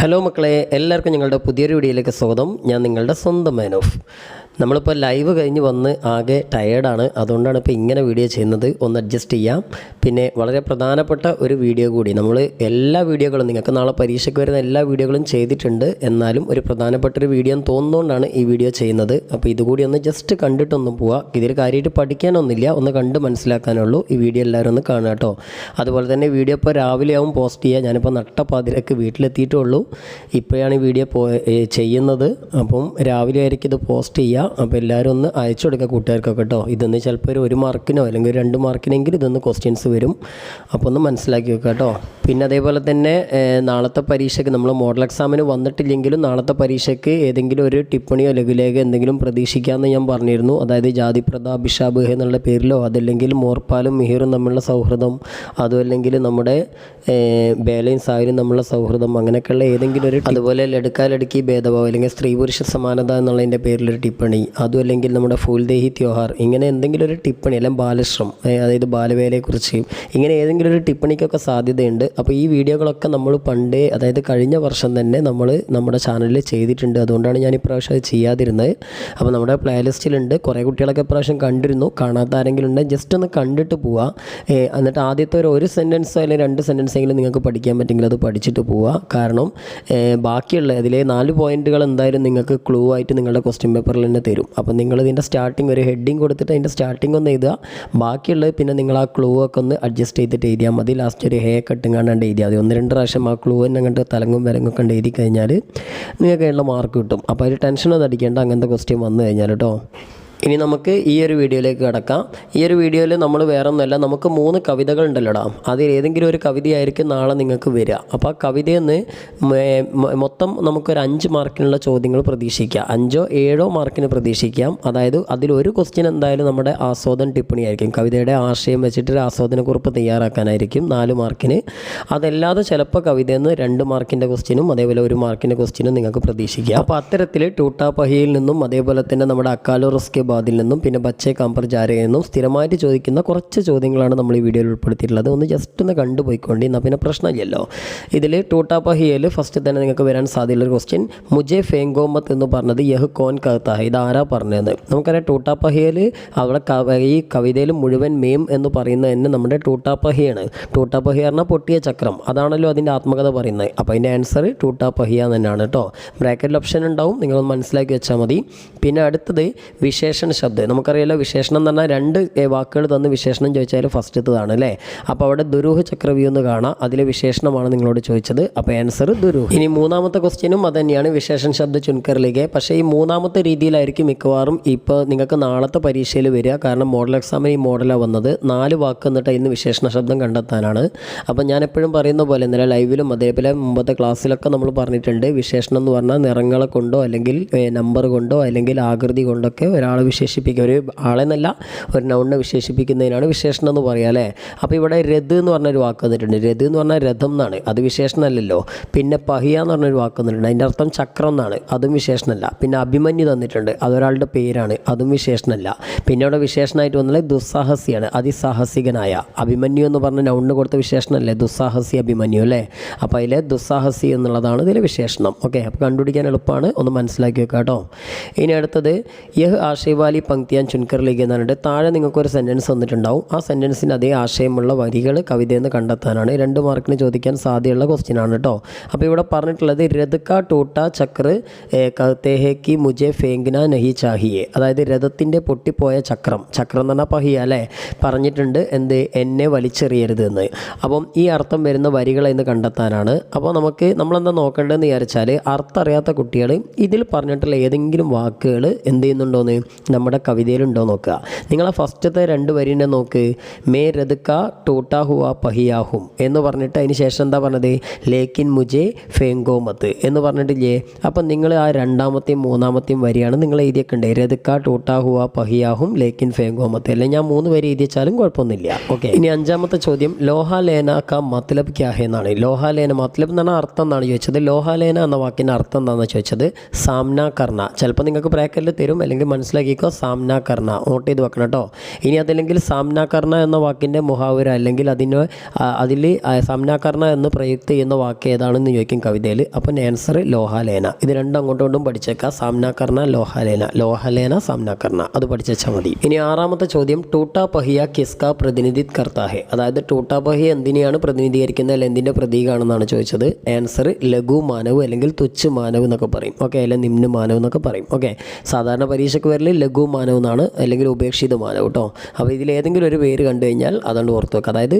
Hello മക്കളെ എല്ലാവർക്കും ഞങ്ങളുടെ പുതിയൊരു വീഡിയോയിലേക്ക് സ്വാഗതം. ഞാൻ നിങ്ങളുടെ സ്വന്തം മാൻ ഓഫ് നമ്മളിപ്പോൾ ലൈവ് കഴിഞ്ഞ് വന്ന് ആകെ ടയേർഡാണ് അതുകൊണ്ടാണ് ഇപ്പോൾ ഇങ്ങനെ വീഡിയോ ചെയ്യുന്നത്. ഒന്ന് അഡ്ജസ്റ്റ് ചെയ്യാം. പിന്നെ വളരെ പ്രധാനപ്പെട്ട ഒരു വീഡിയോ കൂടി. നമ്മൾ എല്ലാ വീഡിയോകളും നിങ്ങൾക്ക് നാളെ പരീക്ഷയ്ക്ക് വരുന്ന എല്ലാ വീഡിയോകളും ചെയ്തിട്ടുണ്ട്. എന്നാലും ഒരു പ്രധാനപ്പെട്ട ഒരു വീഡിയോ എന്ന് തോന്നുന്നതുകൊണ്ടാണ് ഈ വീഡിയോ ചെയ്യുന്നത്. അപ്പോൾ ഇതുകൂടി ഒന്ന് ജസ്റ്റ് കണ്ടിട്ടൊന്നും പോവാം. ഇതിൽ കാര്യമായിട്ട് പഠിക്കാനൊന്നുമില്ല. ഒന്ന് കണ്ട് മനസ്സിലാക്കാനുള്ളൂ. ഈ വീഡിയോ എല്ലാവരും ഒന്ന് കാണുക കേട്ടോ അതുപോലെ തന്നെ വീഡിയോ ഇപ്പോൾ രാവിലെ ആവും പോസ്റ്റ് ചെയ്യുക ഞാനിപ്പോൾ നട്ടപ്പാതിരക്ക് വീട്ടിലെത്തിയിട്ടുള്ളൂ. ഇപ്പോഴാണ് ഈ വീഡിയോ പോ ചെയ്യുന്നത്. അപ്പം രാവിലെ ആയിരിക്കും ഇത് പോസ്റ്റ് ചെയ്യുക അപ്പോൾ എല്ലാവരും ഒന്ന് അയച്ചു കൊടുക്കുക കൂട്ടുകാർക്കൊക്കെ കേട്ടോ ഇതൊന്ന് ചിലപ്പോൾ ഒരു ഒരു മാർക്കിനോ അല്ലെങ്കിൽ രണ്ട് മാർക്കിനെങ്കിലും ഇതൊന്ന് ക്വസ്റ്റ്യൻസ് വരും. അപ്പോൾ ഒന്ന് മനസ്സിലാക്കി വെക്കുക കേട്ടോ പിന്നെ അതേപോലെ തന്നെ നാളത്തെ പരീക്ഷയ്ക്ക് നമ്മൾ മോഡൽ എക്സാമിന് വന്നിട്ടില്ലെങ്കിലും നാളത്തെ പരീക്ഷയ്ക്ക് ഏതെങ്കിലും ഒരു ടിപ്പണിയോ ലഘുലേഖ എന്തെങ്കിലും പ്രതീക്ഷിക്കാമെന്ന് ഞാൻ പറഞ്ഞിരുന്നു. അതായത് ജാതിപ്രദ അഭിഷാബുഹ എന്നുള്ള പേരിലോ അതല്ലെങ്കിൽ മോർപ്പാലും മിഹിറും തമ്മിലുള്ള സൗഹൃദം അതുമല്ലെങ്കിൽ നമ്മുടെ ബേലയും സാഹിലും തമ്മിലുള്ള സൗഹൃദം അങ്ങനെയൊക്കെയുള്ള ഏതെങ്കിലും ഒരു അതുപോലെ ലടുക്കാലടുക്കി ഭേദഭാവം അല്ലെങ്കിൽ സ്ത്രീ പുരുഷ സമാനത എന്നുള്ളതിന്റെ പേരിലൊരു ടിപ്പണി. അതും അല്ലെങ്കിൽ നമ്മുടെ ഫൂൽദേഹി ത്യോഹാർ. ഇങ്ങനെ എന്തെങ്കിലും ഒരു ടിപ്പണി അല്ലെങ്കിൽ ബാലശ്രം അതായത് ബാലവേലയെക്കുറിച്ച് ഇങ്ങനെ ഏതെങ്കിലും ഒരു ടിപ്പണിക്കൊക്കെ സാധ്യതയുണ്ട്. അപ്പോൾ ഈ വീഡിയോകളൊക്കെ നമ്മൾ പണ്ടേ അതായത് കഴിഞ്ഞ വർഷം തന്നെ നമ്മൾ നമ്മുടെ ചാനലിൽ ചെയ്തിട്ടുണ്ട്. അതുകൊണ്ടാണ് ഞാൻ ഇപ്രാവശ്യം അത് ചെയ്യാതിരുന്നത്. അപ്പോൾ നമ്മുടെ പ്ലേലിസ്റ്റിലുണ്ട്. കുറേ കുട്ടികളൊക്കെ ഇപ്രാവശ്യം കണ്ടിരുന്നു. കാണാത്ത ആരെങ്കിലും ഉണ്ടെങ്കിൽ ജസ്റ്റ് ഒന്ന് കണ്ടിട്ട് പോവുക എന്നിട്ട് ആദ്യത്തെ ഒരു ഒരു സെന്റൻസോ അല്ലെങ്കിൽ രണ്ട് സെന്റൻസെങ്കിലും നിങ്ങൾക്ക് പഠിക്കാൻ പറ്റുമെങ്കിൽ അത് പഠിച്ചിട്ട് പോവുക കാരണം ബാക്കിയുള്ള അതിലെ നാല് പോയിന്റുകൾ എന്തായാലും നിങ്ങൾക്ക് ക്ലൂ ആയിട്ട് നിങ്ങളുടെ ക്വസ്റ്റ്യൻ പേപ്പറിൽ തന്നെ തരും. അപ്പോൾ നിങ്ങൾ ഇതിന്റെ സ്റ്റാർട്ടിങ് ഒരു ഹെഡിങ് കൊടുത്തിട്ട് അതിന്റെ സ്റ്റാർട്ടിങ് ഒന്ന് എഴുതുക. ബാക്കിയുള്ളത് പിന്നെ നിങ്ങൾ ആ ക്ലൂ ഒക്കെ ഒന്ന് അഡ്ജസ്റ്റ് ചെയ്തിട്ട് എഴുതിയാൽ മതി. ലാസ്റ്റ് ഒരു ഹേ കട്ടും കാണാണ്ട് എഴുതിയാൽ മതി. ഒന്ന് രണ്ട് പ്രാവശ്യം ആ ക്ലൂ തന്നെ അങ്ങോട്ട് തലങ്ങും വിലങ്ങും ഒക്കെ എഴുതി കഴിഞ്ഞാൽ നിങ്ങൾക്ക് അതിനുള്ള മാർക്ക് കിട്ടും. അപ്പോൾ ഒരു ടെൻഷനൊന്നും അടിക്കേണ്ട അങ്ങനത്തെ ക്വസ്റ്റ്യൻ വന്നു കഴിഞ്ഞാൽ കേട്ടോ ഇനി നമുക്ക് ഈ ഒരു വീഡിയോയിലേക്ക് കിടക്കാം. ഈ ഒരു വീഡിയോയിൽ നമ്മൾ വേറെ ഒന്നുമല്ല നമുക്ക് മൂന്ന് കവിതകൾ ഉണ്ടല്ലോടാ അതിൽ ഏതെങ്കിലും ഒരു കവിതയായിരിക്കും നാളെ നിങ്ങൾക്ക് വരിക. അപ്പോൾ ആ കവിതയിൽ നിന്ന് മൊത്തം നമുക്കൊരു അഞ്ച് മാർക്കിനുള്ള ചോദ്യങ്ങൾ പ്രതീക്ഷിക്കാം. അഞ്ചോ ഏഴോ മാർക്കിന് പ്രതീക്ഷിക്കാം. അതായത് അതിലൊരു ക്വസ്റ്റ്യൻ എന്തായാലും നമ്മുടെ ആസ്വാദന ടിപ്പണി ആയിരിക്കും കവിതയുടെ ആശയം വെച്ചിട്ട് ഒരു ആസ്വാദനക്കുറിപ്പ് തയ്യാറാക്കാനായിരിക്കും നാല് മാർക്കിന്. അതല്ലാതെ ചിലപ്പോൾ കവിതയിൽ നിന്ന് രണ്ട് മാർക്കിന്റെ ക്വസ്റ്റ്യനും അതേപോലെ ഒരു മാർക്കിന്റെ ക്വസ്റ്റ്യനും നിങ്ങൾക്ക് പ്രതീക്ഷിക്കാം. അപ്പോൾ അത്തരത്തിൽ ടൂട്ടാപ്പഹിയിൽ നിന്നും അതേപോലെ തന്നെ നമ്മുടെ അക്കാലോ റിസ്കെ ബാദിൽ നിന്നും പിന്നെ ബച്ചേ കാമ്പർ ജാരയിൽ നിന്നും സ്ഥിരമായിട്ട് ചോദിക്കുന്ന കുറച്ച് ചോദ്യങ്ങളാണ് നമ്മൾ ഈ വീഡിയോയിൽ ഉൾപ്പെടുത്തിയിട്ടുള്ളത്. ഒന്ന് ജസ്റ്റ് ഒന്ന് കണ്ടുപോയിക്കൊണ്ട് എന്നാൽ പിന്നെ പ്രശ്നമില്ലല്ലോ. ഇതിൽ ടൂട്ടാപ്പഹിയയിൽ ഫസ്റ്റ് തന്നെ നിങ്ങൾക്ക് വരാൻ സാധ്യതയുള്ള ക്വസ്റ്റ്യൻ മുജെ ഫേങ്കോമത്ത് എന്ന് പറഞ്ഞത് യഹ് കോൻ കഹത്താഹ് ഇത് ആരാ പറഞ്ഞത്? നമുക്കറിയാം ടൂട്ടാപ്പഹിയയിൽ അവിടെ ഈ കവിതയിൽ മുഴുവൻ മേം എന്ന് പറയുന്നത് തന്നെ നമ്മുടെ ടൂട്ടാപ്പഹിയാണ്. ടൂട്ടാപ്പഹി പറഞ്ഞാൽ പൊട്ടിയ ചക്രം. അതാണല്ലോ അതിന്റെ ആത്മകഥ പറയുന്നത്. അപ്പോൾ അതിന്റെ ആൻസർ ടൂട്ടാപ്പഹിയ തന്നെയാണ് കേട്ടോ. ബ്രാക്കറ്റിൽ ഓപ്ഷൻ ഉണ്ടാവും. നിങ്ങളൊന്ന് മനസ്സിലാക്കി വെച്ചാൽ മതി. പിന്നെ അടുത്തത് വിശേഷണ ശബ്ദം. നമുക്കറിയാലോ വിശേഷണം എന്ന് പറഞ്ഞാൽ രണ്ട് വാക്കുകൾ തന്ന് വിശേഷണം ചോദിച്ചാൽ ഫസ്റ്റത്തതാണ് അല്ലേ? അപ്പോൾ അവിടെ ദുരൂഹ ചക്രവ്യൂ എന്ന് കാണാം. അതിലെ വിശേഷണമാണ് നിങ്ങളോട് ചോദിച്ചത്. അപ്പോൾ ആൻസർ ദുരൂഹ. ഇനി മൂന്നാമത്തെ ക്വസ്റ്റ്യനും അത് തന്നെയാണ് വിശേഷണ ശബ്ദ ചുൻകറിലേക്ക് പക്ഷേ ഈ മൂന്നാമത്തെ രീതിയിലായിരിക്കും മിക്കവാറും ഇപ്പോൾ നിങ്ങൾക്ക് നാളത്തെ പരീക്ഷയിൽ വരിക. കാരണം മോഡൽ എക്സാമിന് ഈ മോഡലാണ് വന്നത്. നാല് വാക്ക് എന്നിട്ട് ഇന്ന് വിശേഷണ ശബ്ദം കണ്ടെത്താനാണ്. അപ്പോൾ ഞാൻ എപ്പോഴും പറയുന്ന പോലെ ഇന്നലെ ലൈവിലും അതേപോലെ മുമ്പത്തെ ക്ലാസ്സിലൊക്കെ നമ്മൾ പറഞ്ഞിട്ടുണ്ട്. വിശേഷണം എന്ന് പറഞ്ഞാൽ നിറങ്ങളെ കൊണ്ടോ അല്ലെങ്കിൽ നമ്പർ കൊണ്ടോ അല്ലെങ്കിൽ ആകൃതി കൊണ്ടൊക്കെ ഒരാളെ വിശേഷിപ്പിക്കുക. ഒരു ആളെന്നല്ല ഒരു നൗണിനെ വിശേഷിപ്പിക്കുന്നതിനാണ് വിശേഷണം എന്ന് പറയുക അല്ലേ? അപ്പോൾ ഇവിടെ രഥ് എന്ന് പറഞ്ഞൊരു വാക്ക് വന്നിട്ടുണ്ട്. രഥ് എന്ന് പറഞ്ഞാൽ രഥം എന്നാണ്. അത് വിശേഷണമല്ലല്ലോ. പിന്നെ പഹിയ എന്ന് പറഞ്ഞൊരു വാക്ക് വന്നിട്ടുണ്ട്. അതിന്റെ അർത്ഥം ചക്രം എന്നാണ്. അതും വിശേഷണമല്ല. പിന്നെ അഭിമന്യു തന്നിട്ടുണ്ട്. അതൊരാളുടെ പേരാണ്. അതും വിശേഷണമല്ല. പിന്നെ അവിടെ വിശേഷണമായിട്ട് വന്നത് ദുസ്സാഹസിയാണ്. അതിസാഹസികനായ. അഭിമന്യു എന്ന് പറഞ്ഞ നൗണിന് കൊടുത്ത വിശേഷണമല്ലേ? ദുസ്സാഹസി അഭിമന്യു അല്ലേ? അപ്പോൾ അതിലെ ദുസ്സാഹസി എന്നുള്ളതാണ് ഇതിലെ വിശേഷണം. ഓക്കെ. അപ്പോൾ കണ്ടുപിടിക്കാൻ എളുപ്പമാണ്. ഒന്ന് മനസ്സിലാക്കി വെക്കാം കേട്ടോ ഇനി അടുത്തത് യഹ് ആശയവാലി പങ്ക്തിയാൻ ചുൻകറിലേക്ക് എന്നാണ് താഴെ നിങ്ങൾക്ക് ഒരു സെന്റൻസ് വന്നിട്ടുണ്ടാവും. ആ സെന്റൻസിന് അതേ ആശയമുള്ള വരികൾ കവിതയെന്ന് കണ്ടെത്താനാണ്. രണ്ട് മാർക്കിന് ചോദിക്കാൻ സാധ്യതയുള്ള ക്വസ്റ്റ്യൻ ആണ് കേട്ടോ അപ്പോൾ ഇവിടെ പറഞ്ഞിട്ടുള്ളത് രഥക്ക ടൂട്ട ചക്ര കത്തേഹേക്ക് മുജെ ഫേങ്ന നഹി ചാഹിയെ. അതായത് രഥത്തിന്റെ പൊട്ടിപ്പോയ ചക്രം. ചക്രം എന്ന് പറഞ്ഞാൽ പഹിയ അല്ലേ? പറഞ്ഞിട്ടുണ്ട് എന്ത് എന്നെ വലിച്ചെറിയരുത് എന്ന് അപ്പം ഈ അർത്ഥം വരുന്ന വരികളെ എന്ന് കണ്ടെത്താനാണ്. അപ്പോൾ നമുക്ക് നമ്മളെന്താ നോക്കേണ്ടതെന്ന് വിചാരിച്ചാൽ അർത്ഥം അറിയാത്ത കുട്ടികൾ ഇതിൽ പറഞ്ഞിട്ടുള്ള ഏതെങ്കിലും വാക്കുകൾ എന്ത് ചെയ്യുന്നുണ്ടോന്ന്? നമ്മുടെ കവിതയിലുണ്ടോ നോക്കുക. നിങ്ങളെ ഫസ്റ്റത്തെ രണ്ട് വരിനെ നോക്ക്. മേ രതുക്ക ടൂട്ടാ ഹുവ പഹിയാഹും എന്ന് പറഞ്ഞിട്ട് അതിന് ശേഷം എന്താ പറഞ്ഞത്? ലേക്കിൻ മുജെ ഫേങ്കോമത്ത് എന്ന് പറഞ്ഞിട്ടില്ലേ? അപ്പം നിങ്ങൾ ആ രണ്ടാമത്തെയും മൂന്നാമത്തെയും വരിയാണ് നിങ്ങൾ എഴുതിയേക്കണ്ടേ. രതുക്ക ടൂട്ടാ ഹുവ പഹിയാഹും ലേക്കിൻ ഫേങ്കോമത്ത് അല്ലെങ്കിൽ ഞാൻ മൂന്ന് വരി എഴുതിയച്ചാലും കുഴപ്പമൊന്നുമില്ല. ഓക്കെ. ഇനി അഞ്ചാമത്തെ ചോദ്യം. ലോഹാലേന ക മത്ലബ് ക്യാ ഹെ എന്നാണ്. ലോഹാലേന മത്ലബ് എന്ന് പറഞ്ഞാൽ അർത്ഥം എന്നാണ് ചോദിച്ചത്. ലോഹാലേന എന്ന വാക്കിന്റെ അർത്ഥം എന്താണെന്ന് ചോദിച്ചത്? സാംന കർണ. ചിലപ്പോൾ നിങ്ങൾക്ക് ബ്രാക്കറ്റിൽ തരും അല്ലെങ്കിൽ മനസ്സിലാക്കി കോ സാംന കർണ നോട്ട് ചെയ്ത് വെക്കണം കേട്ടോ. ഇനി അതല്ലെങ്കിൽ സാംന കർണ എന്ന വാക്കിന്റെ മുഹാവര അല്ലെങ്കിൽ അതിന് അതിൽ സാംന കർണ എന്ന് പ്രയുക്ത ചെയ്യുന്ന വാക്ക് ഏതാണെന്ന് ചോദിക്കും കവിതയിൽ. അപ്പം ആൻസർ ലോഹാലേന. ഇത് രണ്ടും അങ്ങോട്ടും ഇങ്ങോട്ടും പഠിച്ചേക്കാം. സാംന കർണ ലോഹാലേന. ലോഹലേന സാംന കർണ. അത് പഠിച്ചാൽ മതി. ഇനി ആറാമത്തെ ചോദ്യം ടൂട്ടാ പഹിയ കിസ്ക പ്രതിനിധിത് കർത്താഹെ? അതായത് ടൂട്ടാ പഹിയ എന്തിനെയാണ് പ്രതിനിധീകരിക്കുന്നത് അല്ലെങ്കിൽ എന്തിന്റെ പ്രതീകമാണെന്നാണ് ചോദിച്ചത്. ആൻസർ ലഘു മാനവ് അല്ലെങ്കിൽ തുച്ഛ മാനവ് എന്നൊക്കെ പറയും. ഓക്കെ അല്ലെങ്കിൽ നിമ്ന മാനവ് എന്നൊക്കെ പറയും. ഓക്കെ സാധാരണ പരീക്ഷയ്ക്ക് വരൽ ലഘു മാനവെന്നാണ് അല്ലെങ്കിൽ ഉപേക്ഷിത മാനവ് കേട്ടോ. അപ്പോൾ ഇതിൽ ഏതെങ്കിലും ഒരു പേര് കണ്ടു കഴിഞ്ഞാൽ അതുകൊണ്ട് ഓർത്ത് വെക്കുക. അതായത്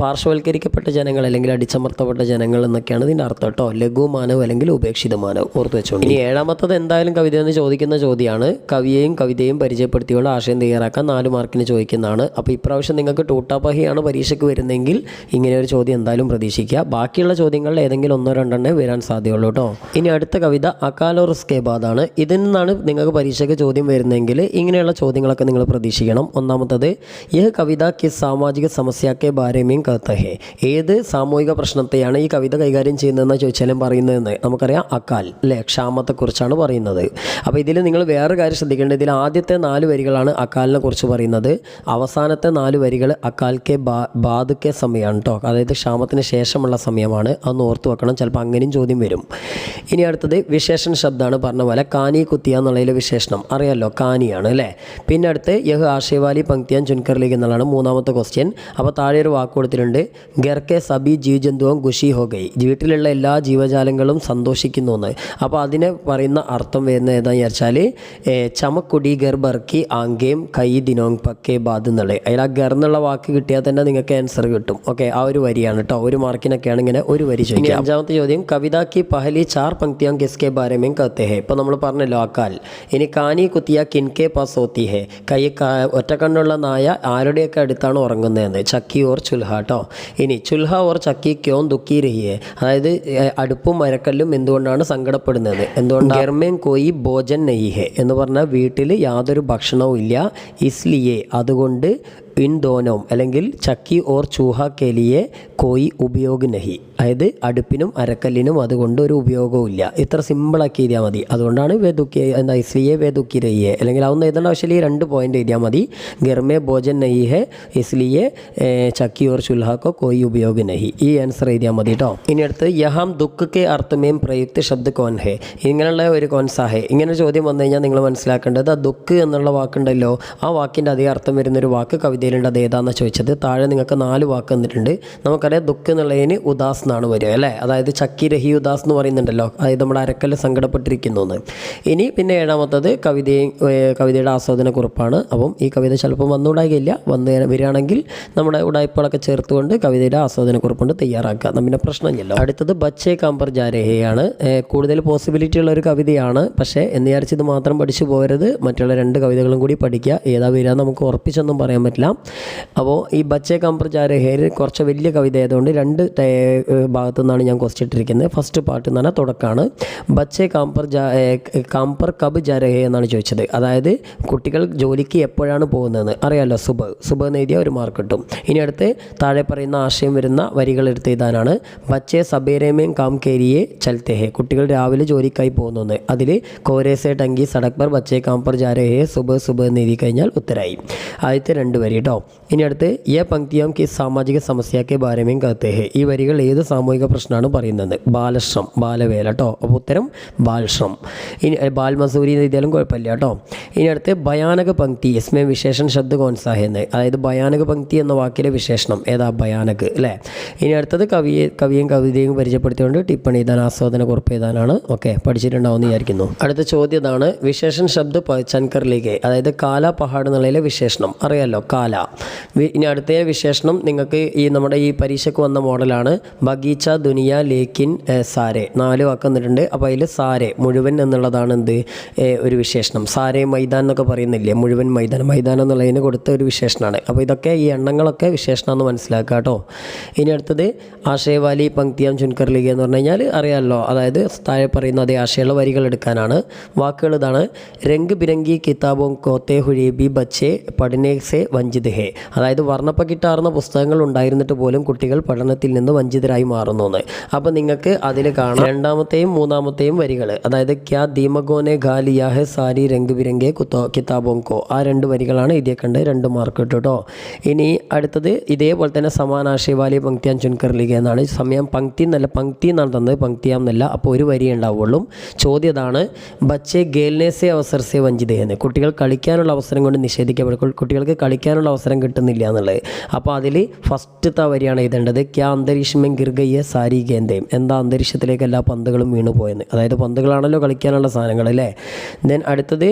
പാർശ്വവൽക്കരിക്കപ്പെട്ട ജനങ്ങൾ അല്ലെങ്കിൽ അടിച്ചമർത്തപ്പെട്ട ജനങ്ങൾ എന്നൊക്കെയാണ് ഇതിന്റെ അർത്ഥം കേട്ടോ. ലഘു മാനവ് അല്ലെങ്കിൽ ഉപേക്ഷിത മാനവ് ഓർത്ത് വെച്ചോണ്ട്. ഇനി ഏഴാമത്തത് എന്തായാലും കവിത എന്ന് ചോദിക്കുന്ന ചോദ്യമാണ്. കവിയെയും കവിതയും പരിചയപ്പെടുത്തിയുള്ള ആശയം തയ്യാറാക്കാൻ നാല് മാർക്കിന് ചോദിക്കുന്നതാണ്. അപ്പോൾ ഇപ്രാവശ്യം നിങ്ങൾക്ക് ടൂട്ടാപ്പഹിയാണ് പരീക്ഷയ്ക്ക് വരുന്നതെങ്കിൽ ഇങ്ങനെ ഒരു ചോദ്യം എന്തായാലും പ്രതീക്ഷിക്കുക. ബാക്കിയുള്ള ചോദ്യങ്ങളിൽ ഏതെങ്കിലും ഒന്നോ രണ്ടെണ്ണേ വരാൻ സാധ്യതയുള്ളൂ കേട്ടോ. ഇനി അടുത്ത കവിത അക്കാലോ റിസ്കേ ബാദാണ്. ഇതിൽ നിന്നാണ് നിങ്ങൾക്ക് പരീക്ഷയ്ക്ക് ചോദ്യം വരുന്നതെങ്കിൽ ഇങ്ങനെയുള്ള ചോദ്യങ്ങളൊക്കെ നിങ്ങൾ പ്രതീക്ഷിക്കണം. ഒന്നാമത്തത് ഈ കവിത കിസ് സാമാജിക സമസ്യക്കെ ബാരമേയും കത്തഹേ ഏത് സാമൂഹിക പ്രശ്നത്തെയാണ് ഈ കവിത കൈകാര്യം ചെയ്യുന്നതെന്ന് ചോദിച്ചാലും പറയുന്നതെന്ന് നമുക്കറിയാം അക്കാൽ അല്ലേ ക്ഷാമത്തെക്കുറിച്ചാണ് പറയുന്നത്. അപ്പോൾ ഇതിൽ നിങ്ങൾ വേറെ കാര്യം ശ്രദ്ധിക്കേണ്ടത് ഇതിൽ ആദ്യത്തെ നാല് വരികളാണ് അക്കാലിനെ കുറിച്ച് പറയുന്നത്. അവസാനത്തെ നാല് വരികൾ അക്കാൽക്കെ ബാ ബാധുക്കെ സമയമാണ് കേട്ടോ അതായത് ക്ഷാമത്തിന് ശേഷമുള്ള സമയമാണ്. അതൊന്ന് ഓർത്ത് വെക്കണം ചിലപ്പോൾ അങ്ങനെയും ചോദ്യം വരും. ഇനി അടുത്തത് വിശേഷണ ശബ്ദമാണ് പറഞ്ഞ പോലെ കാനി കുത്തിയ എന്നുള്ളതിലെ വിശേഷണം. അറിയാമല്ലോ കാനിയാണ് അല്ലേ? പിന്നെ അടുത്ത് യഹ് ആശയവാലി പങ്ക്തിയാൻ ചുൻകറിലേക്ക് എന്നുള്ളതാണ് മൂന്നാമത്തെ ക്വസ്റ്റ്യൻ അപ്പോൾ താഴെ ഒരു വാക്ക് കൊടുത്തിട്ടുണ്ട്. ഗർക്കെ സബി ജീവജന്തുവും ഖുഷി ഹോ ഗൈ വീട്ടിലുള്ള എല്ലാ ജീവജാലങ്ങളും സന്തോഷിക്കുന്നു എന്ന്. അപ്പോൾ അതിനെ പറയുന്ന അർത്ഥം വരുന്നത് ഏതാണെന്ന് വെച്ചാൽ ചമക്കുടി ഗർ ബർക്കി ആങ്കേം കൈ ദിനോങ് പക്കേ ബാദ് എന്നുള്ളത് അതിൽ ആ ഗർ എന്നുള്ള വാക്ക് കിട്ടിയാൽ തന്നെ നിങ്ങൾക്ക് ആൻസർ കിട്ടും. ഓക്കെ ആ ഒരു വരിയാണ് കേട്ടോ ഒരു മാർക്കിനൊക്കെയാണ് ഇങ്ങനെ ഒരു വരി ചോദിക്കുക. അഞ്ചാമത്തെ ചോദ്യം. കവിത കി പഹലി ചാർ പങ്ക്തിയാം കിസ്കെ ബാരമേം കത്തെ ഇപ്പോൾ നമ്മൾ പറഞ്ഞല്ലോ അക്കാൽ ഇനി കാനി കുത്തിയ കിൻകെ പാസ് ഹോത്തി ഹേ. കൈ ഒറ്റക്കണ്ണുള്ള നായ ആരുടെയൊക്കെ അടുത്താണ് ഉറങ്ങുന്നതെന്ന്? ചക്കി ഓർ ചുൽഹ കേട്ടോ ഇനി ചുൽഹ ഓർ ചക്കി ക്യോൻ ദുഃഖി രഹിയെ അതായത് അടുപ്പും മരക്കല്ലും എന്തുകൊണ്ടാണ് സങ്കടപ്പെടുന്നത്? എന്തുകൊണ്ട് ഗർമേം കോയി ഭോജൻ നെയ്ഹെ എന്ന് പറഞ്ഞാൽ വീട്ടിൽ യാതൊരു ഭക്ഷണവും ഇല്ല. ഇസ്ലിയെ അതുകൊണ്ട് ഇൻ ദോനവും അല്ലെങ്കിൽ ചക്കി ഓർ ചൂഹ കെലിയെ കോയി ഉപയോഗ നഹി അതായത് അടുപ്പിനും അരക്കല്ലിനും അതുകൊണ്ട് ഒരു ഉപയോഗവും ഇല്ല. ഇത്ര സിമ്പിളാക്കി എഴുതിയാൽ മതി. അതുകൊണ്ടാണ് വേദുക്കി എന്താ ഇസ്ലിയെ വേദുക്കി രഹിയെ അല്ലെങ്കിൽ അതൊന്നും എഴുതേണ്ട ആവശ്യമില്ല. ഈ രണ്ട് പോയിന്റ് എഴുതിയാൽ മതി. ഗർമേ ഭോജൻ നഹി ഹെ ഇസ്ലിയെ ചക്കി ഓർ ചുൽഹാക്കോ കോയി ഉപയോഗ നഹി ഈ ആൻസർ എഴുതിയാൽ മതി കേട്ടോ ഇനി അടുത്ത് യഹാം ദുഃഖ് കെ അർത്ഥമേം പ്രയുക്ത ശബ്ദ കോൻ ഹെ ഇങ്ങനെയുള്ള ഒരു കോൻസാഹെ. ഇങ്ങനെ ചോദ്യം വന്നു കഴിഞ്ഞാൽ നിങ്ങൾ മനസ്സിലാക്കേണ്ടത് ആ ദുഃഖ് എന്നുള്ള വാക്കുണ്ടല്ലോ. ആ വാക്കിന്റെ അതേ അർത്ഥം വരുന്നൊരു വാക്ക് കവിതയിലുണ്ട് അത് ഏതാണെന്ന് ചോദിച്ചത്? താഴെ നിങ്ങൾക്ക് നാല് വാക്ക് തന്നിട്ടുണ്ട്. നമുക്കറിയാം ദുഃഖ് എന്നുള്ളതിന് ഉദാസ് എന്നാണ് വരിക അല്ലേ? അതായത് ചക്കി രഹി ഉദാസ് എന്ന് പറയുന്നുണ്ടല്ലോ. അതായത് നമ്മുടെ അരക്കൽ സങ്കടപ്പെട്ടിരിക്കുന്നു എന്ന് ഇനി പിന്നെ ഏഴാമത്തത് കവിതയും കവിതയുടെ ആസ്വാദനക്കുറിപ്പാണ്. അപ്പം ഈ കവിത ചിലപ്പം വന്നുണ്ടാകില്ല വന്ന് വരികയാണെങ്കിൽ നമ്മുടെ ഉടായ്പകളൊക്കെ ചേർത്തുകൊണ്ട് കവിതയുടെ ആസ്വാദനക്കുറിപ്പുണ്ട് തയ്യാറാക്കുക. നമ്മുടെ പ്രശ്നമില്ലല്ലോ. അടുത്തത് ബച്ചേ കാമ്പർ ജാരേഹയാണ് കൂടുതൽ പോസിബിലിറ്റി ഉള്ള ഒരു കവിതയാണ്. പക്ഷേ എന്ന് വിചാരിച്ചത് മാത്രം പഠിച്ചു പോകരുത്. മറ്റുള്ള രണ്ട് കവിതകളും കൂടി പഠിക്കുക. ഏതാ വരിക നമുക്ക് ഉറപ്പിച്ചൊന്നും പറയാൻ പറ്റില്ല. അപ്പോൾ ഈ ബച്ചേ കാമ്പർ ഹേര് കുറച്ച് വലിയ കവിത ആയതുകൊണ്ട് രണ്ട് ഭാഗത്തു നിന്നാണ് ഞാൻ ക്വസ്റ്റ്യൻ ഇട്ടിരിക്കുന്നത്. ഫസ്റ്റ് പാട്ട് എന്ന് പറഞ്ഞാൽ തുടക്കമാണ് ബച്ചേ കാമ്പർ ജാ കാമ്പർ കബ് ജാരഹേ എന്നാണ് ചോദിച്ചത്. അതായത് കുട്ടികൾ ജോലിക്ക് എപ്പോഴാണ് പോകുന്നതെന്ന്. അറിയാമല്ലോ സുബ്. സുബ് എന്ന് എഴുതിയ ഒരു മാർക്ക് കിട്ടും. ഇനി അടുത്ത് താഴെ പറയുന്ന ആശയം വരുന്ന വരികൾ എടുത്ത് എഴുതാനാണ്. ബച്ചേ സബേരേമേം കാം കേരിയെ ചൽത്തേഹേ കുട്ടികൾ രാവിലെ ജോലിക്കായി പോകുന്നതെന്ന്. അതിൽ കോരേസെ ടങ്കി സടക്ബർ ബച്ചേ കാം പർ ജാ രഹേ സുബ് സുബ് എന്ന് എഴുതി കഴിഞ്ഞാൽ ഉത്തരായി. ആദ്യത്തെ രണ്ട് വരി കേട്ടോ. ഇനി അടുത്ത് യ പങ്ക്തിയാം കി സാമാജിക സമസ്യക്കെ ബാരമേം കത്തെ. ഹെ ഈ വരികൾ ഏത് സാമൂഹിക പ്രശ്നമാണ് പറയുന്നത്? ബാലശ്രം ബാലവേല കേട്ടോ അപ്പോൾ ഉത്തരം ബാലശ്രം. ഇനി ബാൽമസൂരി എഴുതിയാലും കുഴപ്പമില്ല കേട്ടോ ഇനി അടുത്ത് ഭയാനക പങ്ക്തി എസ്മേ വിശേഷൻ ശബ്ദ കോൺസാഹെന്ന് അതായത് ഭയാനക പങ്ക്തി എന്ന വാക്കിലെ വിശേഷണം. ഏതാ ഭയാനക് അല്ലേ ഇനി അടുത്തത് കവിയെ കവിയും കവിതയും പരിചയപ്പെടുത്തിക്കൊണ്ട് ടിപ്പണി എഴുതാൻ ആസ്വാദന കുറിപ്പ് എഴുതാനാണ്. ഓക്കെ പഠിച്ചിട്ടുണ്ടാവുമെന്ന് വിചാരിക്കുന്നു. അടുത്ത ചോദ്യം ഇതാണ് വിശേഷൻ ശബ്ദ ചൻകറിലേക്ക് അതായത് കാല പഹാഡ് എന്നുള്ളതിലെ വിശേഷണം. അറിയാലോ കാല വി- ഇനി അടുത്ത വിശേഷണം നിങ്ങൾക്ക് ഈ നമ്മുടെ ഈ പരീക്ഷയ്ക്ക് വന്ന മോഡലാണ്. ബഗീച്ച ദുനിയ ലേക്കിൻ സാരെ. നാല് വാക്ക് വന്നിട്ടുണ്ട്. അപ്പോൾ അതിൽ സാരെ മുഴുവൻ എന്നുള്ളതാണ് എന്ത് ഒരു വിശേഷണം. സാരെ മൈതാൻ എന്നൊക്കെ പറയുന്നില്ലേ? മുഴുവൻ മൈതാനം. മൈതാനം എന്നുള്ളതിന് കൊടുത്ത ഒരു വിശേഷണമാണ് അപ്പോൾ ഇതൊക്കെ ഈ എണ്ണങ്ങളൊക്കെ വിശേഷണമെന്ന് മനസ്സിലാക്കുക കേട്ടോ. ഇനി അടുത്തത് ആശയവാലി പങ്ക്തിയാം ചുൻകർ ലീഗ് എന്ന് പറഞ്ഞു കഴിഞ്ഞാൽ അറിയാമല്ലോ അതായത് താഴെ പറയുന്ന അതേ ആശയമുള്ള വരികൾ എടുക്കാനാണ്. വാക്കുകൾ ഇതാണ്. രംഗ് ബിരങ്കി കിതാബോം കോത്തെ ഹുഴേബി ബച്ചെ പഠനേ സെ വഞ്ചിത് വഞ്ചിത് ഹേ അതായത് വർണപ്പകിട്ടാർന്ന പുസ്തകങ്ങൾ ഉണ്ടായിരുന്നിട്ട് പോലും കുട്ടികൾ പഠനത്തിൽ നിന്ന് വഞ്ചിതരായി മാറുന്നു എന്ന് അപ്പോൾ നിങ്ങൾക്ക് അതിൽ കാണാം രണ്ടാമത്തെയും മൂന്നാമത്തെയും വരികൾ അതായത് ക്യാ ദീമഗോനെ ഖാലിയാ ഹെ സാരി രംഗ് ബിരംഗെ കുത്തോ കിതാബോങ്കോ ആ രണ്ട് വരികളാണ് ഇതേ കണ്ട് രണ്ട് മാർക്ക് കിട്ടും ഇനി അടുത്തത് ഇതേപോലെ തന്നെ സമാനാശയ വാലി പങ്ക്തിയാൻ ചുൻകർ ലിഖ എന്നാണ്. സമയം പങ്ക്തി എന്നല്ല പങ്ക്തി എന്നാണ് തന്നത്. പങ്ക്തിയാം എന്നല്ല. അപ്പോൾ ഒരു വരി ഉണ്ടാവുള്ളൂ. ചോദ്യം ഇതാണ് ബച്ചെ ഗേൽനേസെ അവസരസെ വഞ്ചിതയെന്ന് കുട്ടികൾ കളിക്കാനുള്ള അവസരം കൊണ്ട് നിഷേധിക്കപ്പെടും. കുട്ടികൾക്ക് കളിക്കാനുള്ള അവസരം കിട്ടുന്നില്ല എന്നുള്ളത്. അപ്പോൾ അതിൽ ഫസ്റ്റത്തെ വരിയാണ് എഴുതേണ്ടത് ക്യാ അന്തരീക്ഷമേ ഗിർഗയ്യ സാരി കേന്ദ്രയും എന്താ അന്തരീക്ഷത്തിലേക്ക് എല്ലാ പന്തുകളും വീണു പോയെന്ന്. അതായത് പന്തുകളാണല്ലോ കളിക്കാനുള്ള സാധനങ്ങൾ അല്ലേ? ദെൻ അടുത്തത്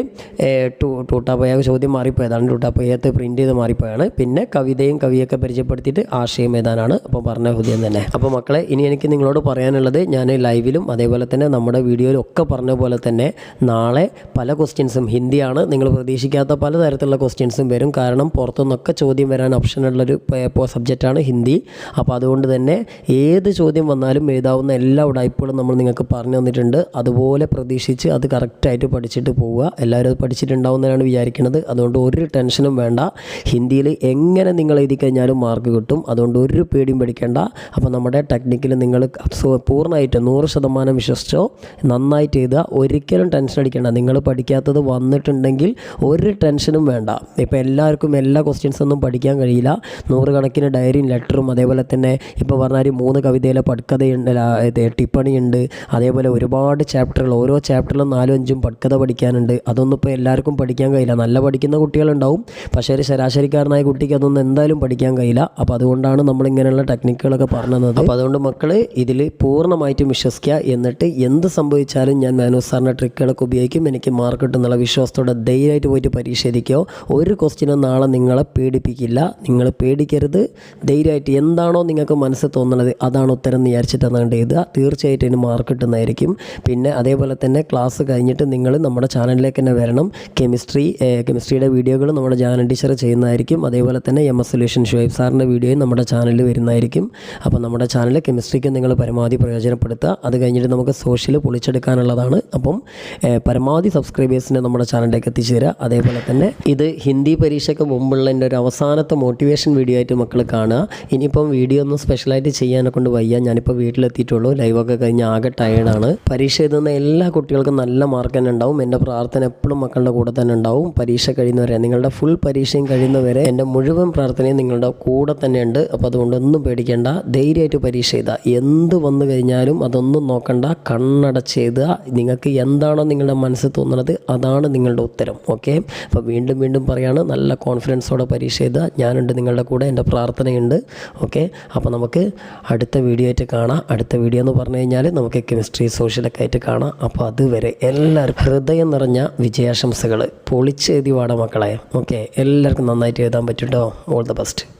ടു ടൂട്ടാപ്പയ ചോദ്യം മാറിപ്പോയതാണ്. ടൂട്ടാപ്പയ്യത്ത് പ്രിന്റ് ചെയ്ത് മാറിപ്പോയാണ്. പിന്നെ കവിതയും കവിയൊക്കെ പരിചയപ്പെടുത്തിയിട്ട് ആശയം എഴുതാനാണ് അപ്പോൾ പറഞ്ഞ ഹൃദയം തന്നെ. അപ്പോൾ മക്കളെ ഇനി എനിക്ക് നിങ്ങളോട് പറയാനുള്ളത് ഞാൻ ലൈവിലും അതേപോലെ തന്നെ നമ്മുടെ വീഡിയോയിലും ഒക്കെ പറഞ്ഞ പോലെ തന്നെ നാളെ പല ക്വസ്റ്റ്യൻസും ഹിന്ദിയാണ് നിങ്ങൾ പ്രതീക്ഷിക്കാത്ത പല തരത്തിലുള്ള ക്വസ്റ്റ്യൻസും വരും. കാരണം പുറത്തുനിന്നൊക്കെ ചോദ്യം വരാൻ ഓപ്ഷനുള്ളൊരു സബ്ജക്റ്റാണ് ഹിന്ദി. അപ്പോൾ അതുകൊണ്ട് തന്നെ ഏത് ചോദ്യം വന്നാലും എഴുതാവുന്ന എല്ലാ ഉടായ്പകളും നമ്മൾ നിങ്ങൾക്ക് പറഞ്ഞു തന്നിട്ടുണ്ട്. അതുപോലെ പ്രതീക്ഷിച്ച് അത് കറക്റ്റായിട്ട് പഠിച്ചിട്ട് പോവുക. എല്ലാവരും അത് പഠിച്ചിട്ടുണ്ടാവുന്നതിനാണ് വിചാരിക്കുന്നത്. അതുകൊണ്ട് ഒരു ടെൻഷനും വേണ്ട. ഹിന്ദിയിൽ എങ്ങനെ നിങ്ങൾ എഴുതി കഴിഞ്ഞാലും മാർക്ക് കിട്ടും. അതുകൊണ്ട് ഒരു പേടിയും പഠിക്കേണ്ട അപ്പോൾ നമ്മുടെ ടെക്നിക്കിൽ നിങ്ങൾ പൂർണമായിട്ട് നൂറ് ശതമാനം വിശ്വസിച്ചോ നന്നായിട്ട് എഴുതുക. ഒരിക്കലും ടെൻഷൻ അടിക്കേണ്ട. നിങ്ങൾ പഠിക്കാത്തത് വന്നിട്ടുണ്ടെങ്കിൽ ഒരു ടെൻഷനും വേണ്ട. ഇപ്പോൾ എല്ലാവർക്കും എല്ലാ ക്വസ്റ്റ്യൻസ് ഒന്നും പഠിക്കാൻ കഴിയില്ല. നൂറുകണക്കിന് ഡയറിയും ലെറ്ററും അതേപോലെ തന്നെ ഇപ്പോൾ പറഞ്ഞാൽ മൂന്ന് കവിതയിലെ പട്കഥയുണ്ട് ടിപ്പണിയുണ്ട്. അതേപോലെ ഒരുപാട് ചാപ്റ്ററുകൾ ഓരോ ചാപ്റ്ററിലും നാലും അഞ്ചും പട്കഥ പഠിക്കാനുണ്ട്. അതൊന്നും ഇപ്പോൾ എല്ലാവർക്കും പഠിക്കാൻ കഴിയില്ല. നല്ല പഠിക്കുന്ന കുട്ടികളുണ്ടാവും. പക്ഷേ ഒരു ശരാശരിക്കാരനായ കുട്ടിക്ക് അതൊന്നും എന്തായാലും പഠിക്കാൻ കഴിയില്ല. അപ്പോൾ അതുകൊണ്ടാണ് നമ്മൾ ഇങ്ങനെയുള്ള ടെക്നിക്കുകളൊക്കെ പറഞ്ഞത് അപ്പോൾ അതുകൊണ്ട് മക്കൾ ഇതിൽ പൂർണമായിട്ടും വിശ്വസിക്കുക എന്നിട്ട് എന്ത് സംഭവിച്ചാലും ഞാൻ മാനു സാറിന്റെ ട്രിക്കുകളൊക്കെ ഉപയോഗിക്കും. എനിക്ക് മാർക്ക് കിട്ടുന്നുള്ള വിശ്വാസത്തോടെ ധൈര്യമായിട്ട് പോയിട്ട് പരീക്ഷ ഒരു ക്വസ്റ്റിനും നാളെ നിങ്ങളെ പേടിപ്പിക്കില്ല. നിങ്ങൾ പേടിക്കരുത്. ധൈര്യമായിട്ട് എന്താണോ നിങ്ങൾക്ക് മനസ്സിൽ തോന്നണത് അതാണ് ഉത്തരം വിചാരിച്ചിട്ട് അതുകൊണ്ട് എഴുതുക? തീർച്ചയായിട്ടും ഇതിന് മാർക്ക് കിട്ടുന്നതായിരിക്കും. പിന്നെ അതേപോലെ തന്നെ ക്ലാസ് കഴിഞ്ഞിട്ട് നിങ്ങൾ നമ്മുടെ ചാനലിലേക്ക് തന്നെ വരണം. കെമിസ്ട്രി കെമിസ്ട്രിയുടെ വീഡിയോകൾ നമ്മുടെ ജാനൽ ടീച്ചർ ചെയ്യുന്നതായിരിക്കും. അതേപോലെ തന്നെ എം എസ് സൊല്യൂഷൻ ഷുഹൈബ് സാറിന്റെ വീഡിയോയും നമ്മുടെ ചാനലിൽ വരുന്നതായിരിക്കും. അപ്പോൾ നമ്മുടെ ചാനൽ കെമിസ്ട്രിക്ക് നിങ്ങൾ പരമാവധി പ്രയോജനപ്പെടുത്തുക. അത് കഴിഞ്ഞിട്ട് നമുക്ക് സോഷ്യൽ പൊളിച്ചെടുക്കാനുള്ളതാണ്. അപ്പം പരമാവധി സബ്സ്ക്രൈബേഴ്സിനെ നമ്മുടെ ചാനലിലേക്ക് എത്തിച്ചു തരിക. അതേപോലെ തന്നെ ഇത് ഹിന്ദി പരീക്ഷയ്ക്ക് മുമ്പുള്ള എന്റെ ഒരു അവസാനത്തെ മോട്ടിവേഷൻ വീഡിയോ ആയിട്ട് മക്കൾ കാണുക. ഇനിയിപ്പം വീഡിയോ ഒന്നും സ്പെഷ്യലായിട്ട് ചെയ്യാനെ കൊണ്ട് വയ്യ. ഞാനിപ്പോൾ വീട്ടിലെത്തിയിട്ടുള്ളൂ. ലൈവൊക്കെ കഴിഞ്ഞ് ആകെ ടയേർഡാണ് പരീക്ഷ എഴുതുന്ന എല്ലാ കുട്ടികൾക്കും നല്ല മാർക്ക് തന്നെ ഉണ്ടാവും. എന്റെ പ്രാർത്ഥന എപ്പോഴും മക്കളുടെ കൂടെ തന്നെ ഉണ്ടാവും. പരീക്ഷ കഴിയുന്നവരെ നിങ്ങളുടെ ഫുൾ പരീക്ഷയും കഴിയുന്നവരെ എന്റെ മുഴുവൻ പ്രാർത്ഥനയും നിങ്ങളുടെ കൂടെ തന്നെ ഉണ്ട്. അപ്പോൾ അതുകൊണ്ട് ഒന്നും പേടിക്കേണ്ട. ധൈര്യമായിട്ട് പരീക്ഷ എഴുതുക. എന്ത് വന്നു കഴിഞ്ഞാലും അതൊന്നും നോക്കണ്ട. കണ്ണടച്ച് എഴുതുക. നിങ്ങൾക്ക് എന്താണോ നിങ്ങളുടെ മനസ്സിൽ തോന്നുന്നത് അതാണ് നിങ്ങളുടെ ഉത്തരം. ഓക്കെ അപ്പോൾ വീണ്ടും വീണ്ടും പറയാണ് നല്ല കോൺഫിഡൻസോടെ പരീക്ഷ എഴുതുക. ഞാനുണ്ട് നിങ്ങളുടെ കൂടെ എന്റെ പ്രാർത്ഥനയുണ്ട്. ഓക്കെ? അപ്പോൾ നമുക്ക് അടുത്ത വീഡിയോ ആയിട്ട് കാണാം. അടുത്ത വീഡിയോ എന്ന് പറഞ്ഞു കഴിഞ്ഞാൽ നമുക്ക് കെമിസ്ട്രി സോഷ്യലൊക്കെ ആയിട്ട് കാണാം. അപ്പോൾ അതുവരെ എല്ലാവർക്കും ഹൃദയം നിറഞ്ഞ വിജയാശംസകൾ. പൊളിച്ചെഴുതി വാട മക്കളെ. ഓക്കെ? എല്ലാവർക്കും നന്നായിട്ട് എഴുതാൻ പറ്റും ഓൾ ദ ബെസ്റ്റ്